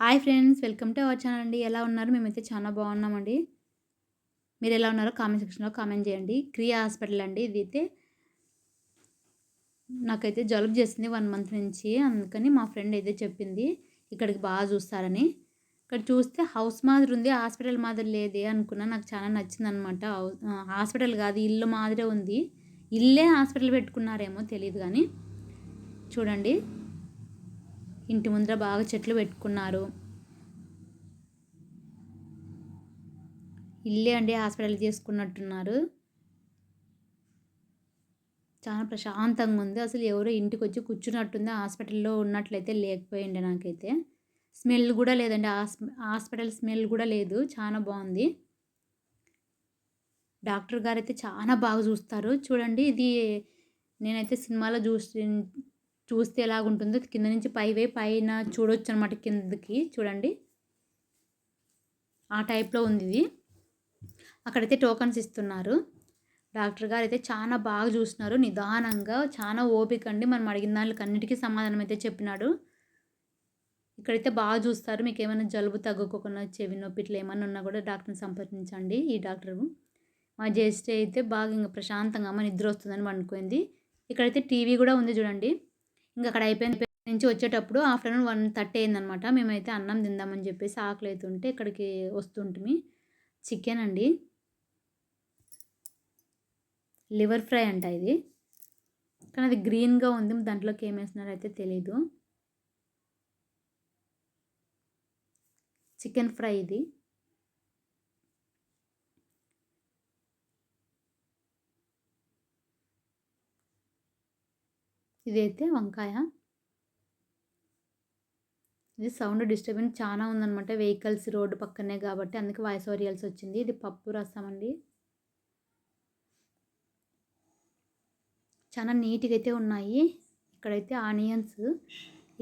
Hi friends welcome to our channel అండి. ఎలా ఉన్నారు? మేమైతే చాలా బాగున్నామండి. మీరు ఎలా ఉన్నారో కామెంట్ సెక్షన్లో కామెంట్ చేయండి. క్రియా హాస్పిటల్ అండి ఇది అయితే నాకైతే జలుబు చేసింది వన్ మంత్ నుంచి. అందుకని మా ఫ్రెండ్ అయితే చెప్పింది ఇక్కడికి బాగా చూస్తారని. ఇక్కడ చూస్తే హౌస్ మాదిరి ఉంది హాస్పిటల్ మాదిరి లేదే అనుకున్నా. నాకు చాలా నచ్చింది అనమాట హాస్పిటల్ కాదు ఇల్లు మాదిరే ఉంది. ఇల్లే హాస్పిటల్ పెట్టుకున్నారేమో తెలియదు కానీ. చూడండి. ఇంటి ముందర బాగా చెట్లు పెట్టుకున్నారు. ఇల్లే అండి హాస్పిటల్ చేసుకున్నట్టున్నారు. చాలా ప్రశాంతంగా ఉంది. అసలు ఎవరో ఇంటికి వచ్చి కూర్చున్నట్టుంది. హాస్పిటల్లో ఉన్నట్లయితే లేకపోయిండే నాకైతే. స్మెల్ కూడా లేదండి. హాస్పిటల్ స్మెల్ కూడా లేదు. చాలా బాగుంది. డాక్టర్ గారు అయితే చాలా బాగా చూస్తారు. చూడండి ఇది నేనైతే సినిమాలో చూసి చూస్తే ఎలాగుంటుందో కింద నుంచి పైవే పైన చూడొచ్చు అనమాట కిందకి చూడండి. ఆ టైప్లో ఉంది ఇది అక్కడైతే టోకన్స్ ఇస్తున్నారు. డాక్టర్ గారు అయితే చాలా బాగా చూస్తున్నారు. నిదానంగా చాలా ఓపిక అండి మనం అడిగిన దానికి అన్నిటికీ సమాధానం అయితే చెప్పినాడు. ఇక్కడైతే బాగా చూస్తారు. మీకు ఏమైనా జలుబు తగ్గుకోకుండా చెవి నొప్పి ఇట్లా ఏమైనా ఉన్నా కూడా డాక్టర్ని సంప్రదించండి ఈ డాక్టర్. మా జేస్టీ అయితే బాగా ఇంకా ప్రశాంతంగా అమ్మ నిద్ర వస్తుందని పండుకుంది ఇక్కడైతే టీవీ కూడా ఉంది చూడండి. ఇంకా అక్కడ అయిపోయిన నుంచి వచ్చేటప్పుడు ఆఫ్టర్నూన్ వన్ థర్టీ అయిందనమాట. మేమైతే అన్నం తిందామని చెప్పేసి ఆకలి అవుతుంటే ఇక్కడికి వస్తుంటుంది చికెన్ అండి. లివర్ ఫ్రై అంట ఇది. కానీ అది గ్రీన్గా ఉంది. దాంట్లోకి ఏం అయితే తెలీదు. చికెన్ ఫ్రై ఇది. ఇదైతే వంకాయ. ఇది సౌండ్ డిస్టర్బెన్స్ చాలా ఉందన్నమాట. వెహికల్స్ రోడ్డు పక్కనే కాబట్టి అందుకే వాయిస్ ఓవర్ ఇవ్వాల్సి వచ్చింది. ఇది పప్పు రసం అండి. చాలా నీట్గా అయితే ఉన్నాయి. ఇక్కడైతే ఆనియన్స్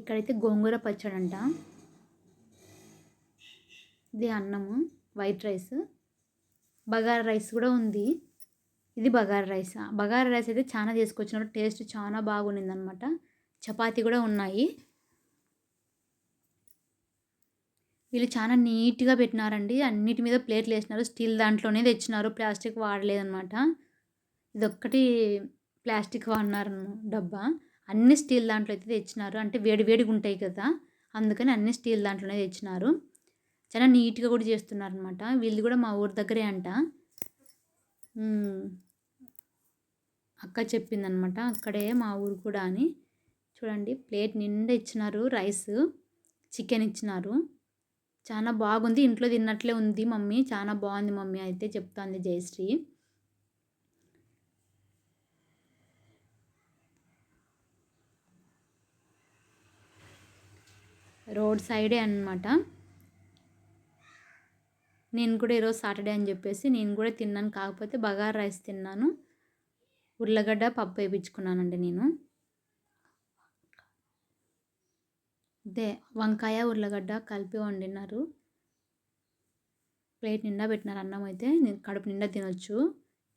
ఇక్కడైతే గోంగూర పచ్చడి అంట ఇది అన్నము వైట్ రైస్. బగారా రైస్ కూడా ఉంది. ఇది బగారా రైస్. బగారా రైస్ అయితే చాలా తీసుకొచ్చినప్పుడు టేస్ట్ చాలా బాగుండింది అనమాట చపాతీ కూడా ఉన్నాయి. వీళ్ళు చాలా నీట్గా పెట్టినారండి. అన్నిటి మీద ప్లేట్లు వేసినారు. స్టీల్ దాంట్లోనే తెచ్చినారు. ప్లాస్టిక్ వాడలేదన్నమాట ఇదొక్కటి ప్లాస్టిక్ వాడినారు డబ్బా. అన్ని స్టీల్ దాంట్లో అయితే తెచ్చినారు. అంటే వేడి వేడిగా ఉంటాయి కదా. అందుకని అన్ని స్టీల్ దాంట్లోనే తెచ్చినారు. చాలా నీట్గా కూడా చేస్తున్నారు అనమాట వీళ్ళు కూడా మా ఊరి దగ్గరే అంట. అక్క చెప్పిందనమాట. అక్కడే మా ఊరు కూడా అని. చూడండి ప్లేట్ నిండా ఇచ్చినారు రైస్ చికెన్ ఇచ్చినారు. చాలా బాగుంది ఇంట్లో తిన్నట్లే ఉంది మమ్మీ. చాలా బాగుంది మమ్మీ అయితే చెప్తాంది జయశ్రీ. రోడ్ సైడే అనమాట నేను కూడా ఈరోజు సాటర్డే అని చెప్పేసి నేను కూడా తిన్నాను. కాకపోతే బగార్ రైస్ తిన్నాను. ఉర్లగడ్డ పప్పు వేయించుకున్నానండి నేను. అదే వంకాయ ఉర్లగడ్డ కలిపి వండినారు. ప్లేట్ నిండా పెట్టినారు అన్నం అయితే. కడుపు నిండా తినొచ్చు.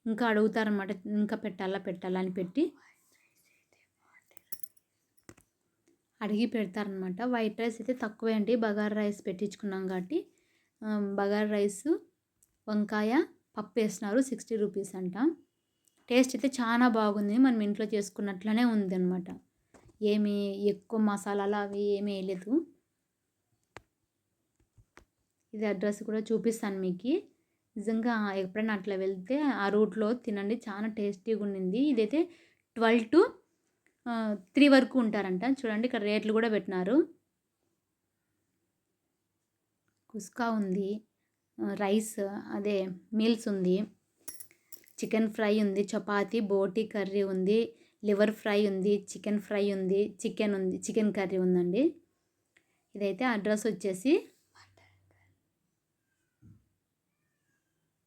ఇంకా అడుగుతారనమాట ఇంకా పెట్టాలా పెట్టాలా అని పెట్టి. అడిగి పెడతారనమాట వైట్ రైస్ అయితే తక్కువే అండి. బగార్ రైస్ పెట్టించుకున్నాం కాబట్టి. బగార్ రైస్ వంకాయ పప్పు వేసినారు. సిక్స్టీ రూపీస్ అంట. టేస్ట్ అయితే చాలా బాగుంది. మనం ఇంట్లో చేసుకున్నట్లనే ఉంది అనమాట ఏమి ఎక్కువ మసాలాలు అవి ఏమీ వేయలేదు. ఇది అడ్రస్ కూడా చూపిస్తాను మీకు. నిజంగా ఎప్పుడైనా అట్లా వెళ్తే ఆ రూట్లో తినండి. చాలా టేస్టీగా ఉండింది. ఇదైతే ట్వెల్వ్ టు త్రీ వరకు ఉంటారంట. చూడండి ఇక్కడ రేట్లు కూడా పెట్టినారు. కుస్కా ఉంది. రైస్ అదే మీల్స్ ఉంది. చికెన్ ఫ్రై ఉంది చపాతీ బోటి కర్రీ ఉంది లివర్ ఫ్రై ఉంది చికెన్ ఫ్రై ఉంది చికెన్ ఉంది చికెన్ కర్రీ ఉందండి. ఇదైతే అడ్రస్ వచ్చేసి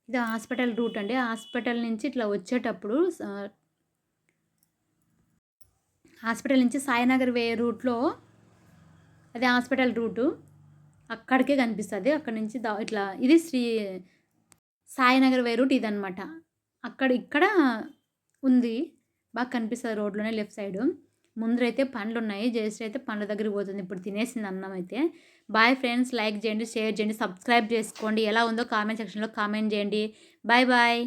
ఇది హాస్పిటల్ రూట్ అండి. హాస్పిటల్ నుంచి ఇట్లా వచ్చేటప్పుడు హాస్పిటల్ నుంచి సాయినగర్ వే రూట్లో అదే హాస్పిటల్ రూటు. అక్కడికే కనిపిస్తుంది. అక్కడ నుంచి దా ఇట్లా ఇది శ్రీ సాయినగర్ వే రూట్ ఇదనమాట అక్కడ ఇక్కడ ఉంది. బాగా కనిపిస్తుంది రోడ్లోనే లెఫ్ట్ సైడ్. ముందరైతే పండ్లు ఉన్నాయి జయశ్రీ అయితే పండ్ల దగ్గరికి పోతుంది. ఇప్పుడు తినేసింది అన్నం అయితే. బాయ్ ఫ్రెండ్స్ లైక్ చేయండి షేర్ చేయండి సబ్స్క్రైబ్ చేసుకోండి. ఎలా ఉందో కామెంట్ సెక్షన్లో కామెంట్ చేయండి. Bye bye.